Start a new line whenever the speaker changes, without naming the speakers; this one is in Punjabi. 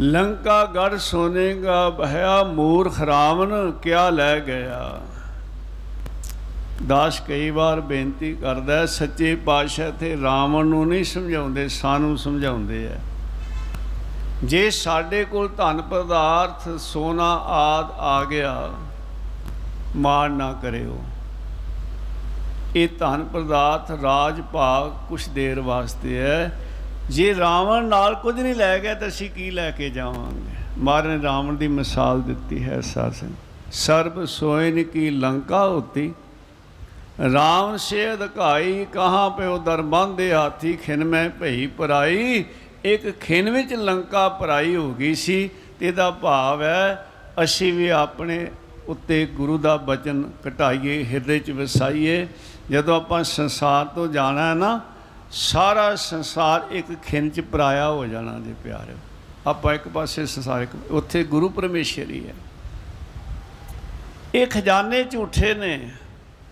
ਲੰਕਾ ਗੜ ਸੋਨੇਗਾ, ਬਹਿਆ ਮੂਰਖ ਰਾਵਣ, ਕਿਆ ਲੈ ਗਿਆ? ਦਾਸ ਕਈ ਵਾਰ ਬੇਨਤੀ ਕਰਦਾ ਸੱਚੇ ਪਾਤਸ਼ਾਹ ਤੇ ਰਾਵਣ ਨੂੰ ਨਹੀਂ ਸਮਝਾਉਂਦੇ, ਸਾਨੂੰ ਸਮਝਾਉਂਦੇ ਆ ਜੇ ਸਾਡੇ ਕੋਲ ਧਨ ਪਦਾਰਥ, ਸੋਨਾ ਆਦ ਆ ਗਿਆ ਮਾਣ ਨਾ ਕਰਿਓ। ਇਹ ਧਨ ਪਦਾਰਥ ਰਾਜ ਭਾਗ ਕੁਛ ਦੇਰ ਵਾਸਤੇ ਹੈ। ਜੇ ਰਾਵਣ ਨਾਲ ਕੁਝ ਨਹੀਂ ਲੈ ਗਿਆ ਤਾਂ ਅਸੀਂ ਕੀ ਲੈ ਕੇ ਜਾਵਾਂਗੇ? ਮਹਾਰਾਜ ਨੇ ਰਾਵਣ ਦੀ ਮਿਸਾਲ ਦਿੱਤੀ ਹੈ ਸਾਸਨ ਸਰਬ ਸੋਇਨ ਕੀ ਲੰਕਾ ਹੋਤੀ ਰਾਮ ਸੇ ਅਧਕਾਈ ਕਹਾਂ ਪਿਓ ਦਰਬੰਦੇ ਹਾਥੀ, ਖਿਨ ਮੈਂ ਭਈ ਪਰਾਈ। ਇੱਕ ਖਿਨ ਵਿੱਚ ਲੰਕਾ ਪਰਾਈ ਹੋ ਗਈ ਸੀ ਤੇ ਇਹਦਾ ਭਾਵ ਹੈ, ਅਸੀਂ ਵੀ ਆਪਣੇ ਉੱਤੇ ਗੁਰੂ ਦਾ ਬਚਨ ਘਟਾਈਏ ਹਿਰਦੇ 'ਚ ਵਸਾਈਏ। ਜਦੋਂ ਆਪਾਂ ਸੰਸਾਰ ਤੋਂ ਜਾਣਾ ਹੈ ਨਾ ਸਾਰਾ ਸੰਸਾਰ ਇੱਕ ਖਿਨ 'ਚ ਪਰਾਇਆ ਹੋ ਜਾਣਾ ਜੇ ਪਿਆਰਿਓ। ਆਪਾਂ ਇੱਕ ਪਾਸੇ ਸੰਸਾਰ ਉੱਥੇ ਗੁਰੂ ਪਰਮੇਸ਼ਰ ਹੀ ਹੈ। ਇਹ ਖਜ਼ਾਨੇ ਝੂਠੇ ਨੇ।